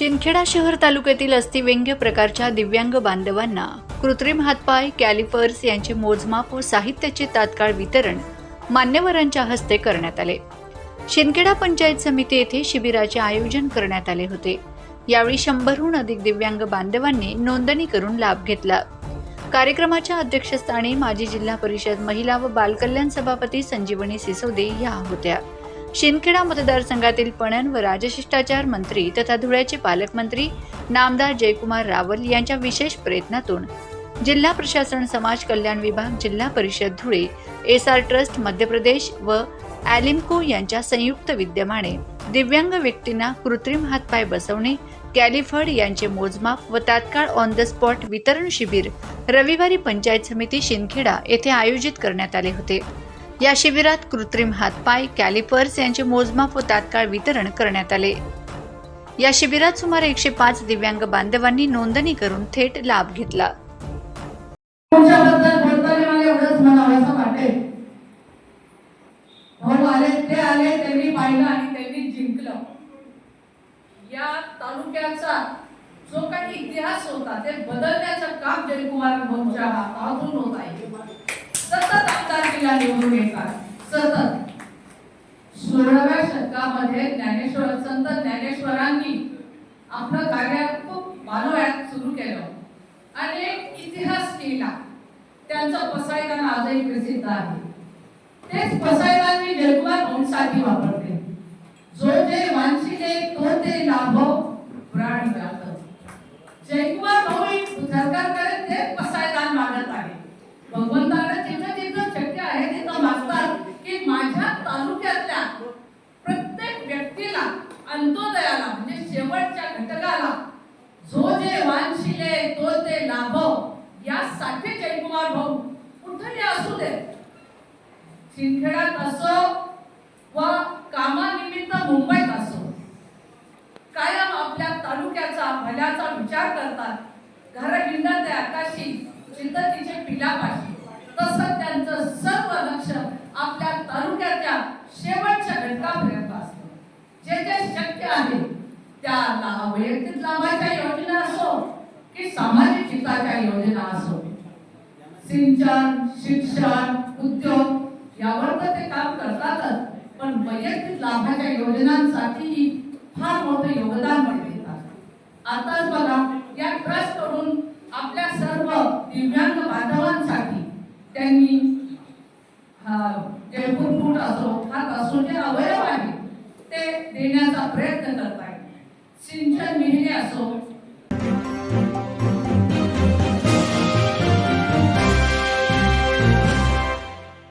शिंदखेडा शहर तालुक्यातील अस्थिव्यंग्य प्रकारच्या दिव्यांग बांधवांना कृत्रिम हातपाय कॅलिपर्स यांचे मोजमाप व साहित्याचे तात्काळ वितरण मान्यवरांच्या हस्ते करण्यात आले. शिंदखेडा पंचायत समिती येथे शिबिराचे आयोजन करण्यात आले होते. यावेळी शंभरहून अधिक दिव्यांग बांधवांनी नोंदणी करून लाभ घेतला. कार्यक्रमाच्या अध्यक्षस्थानी माजी जिल्हा परिषद महिला व बालकल्याण सभापती संजीवनी सिसोदे या होत्या. शिंदखेडा मतदारसंघातील पणन व राजशिष्टाचार मंत्री तथा धुळ्याचे पालकमंत्री नामदार जयकुमार रावल यांच्या विशेष प्रयत्नातून जिल्हा प्रशासन समाज कल्याण विभाग जिल्हा परिषद Dhule S R trust Madhya Pradesh व ॲलिम्को यांच्या संयुक्त विद्यमाने दिव्यांग व्यक्तींना कृत्रिम हातपाय बसवणे कॅलिफर्ड यांचे मोजमाप व तात्काळ ऑन द स्पॉट वितरण शिबिर रविवारी पंचायत समिती शिंदखेडा येथे आयोजित करण्यात आले होते. या शिबिरात कृत्रिम हातपाय कॅलिपर्स यांचे मोजमाप व तात्काळ वितरण करण्यात आले. या शिबिरात सुमारे एकशे पाच दिव्यांग बांधवांनी नोंदणी करून थेट लाभ घेतला. या तालुक्याचा जो काही इतिहास होता ते बदलण्याचं काम जयकुमार भाऊच्या हातातून होत आहे. सतत आमदारकीला निवडून येतात. सतत. सोळाव्या शतकामध्ये ज्ञानेश्वर संत ज्ञानेश्वरांनी आपलं कार्य खूप मानवयात सुरू केलं. आणि एक इतिहास केला. त्यांचं पसायदान आजही प्रसिद्ध आहे. तेच पसायदान मी निर्गुण भाऊंसाठी वापरते. जो जे वांछिले तो ते लाभो प्राण शेवटच्या घटकाला जो जे वांशिले तो ते लाभव यासाठी जयकुमार भाऊ कुठेही असू दे. शिंदखेड्यात असो व कामानिमित्त मुंबईत असो कायम आपल्या तालुक्याचा भल्याचा विचार करतात. घर हिंडत आकाशी चिंततीचे पिलापाशी. तसं त्यांचं सर्व लक्ष आपल्या तालुक्याच्या शेवटच्या घटकापर्यंत असतं जे जे शक्य आहे त्या वैयक्तिक लाभाच्या योजना असो की सामाजिक हिताच्या योजना असो सिंचन शिक्षण उद्योग यावर तर ते काम करतातच पण वैयक्तिक लाभाच्या योजनांसाठीही फार मोठं योगदान पण देतात आताच बघा या ट्रस्टकडून आपल्या सर्व दिव्यांग बांधवांसाठी त्यांनी हा, जे फुटफुट असो हात असो जे अवयव आहे. ते देण्याचा प्रयत्न करतात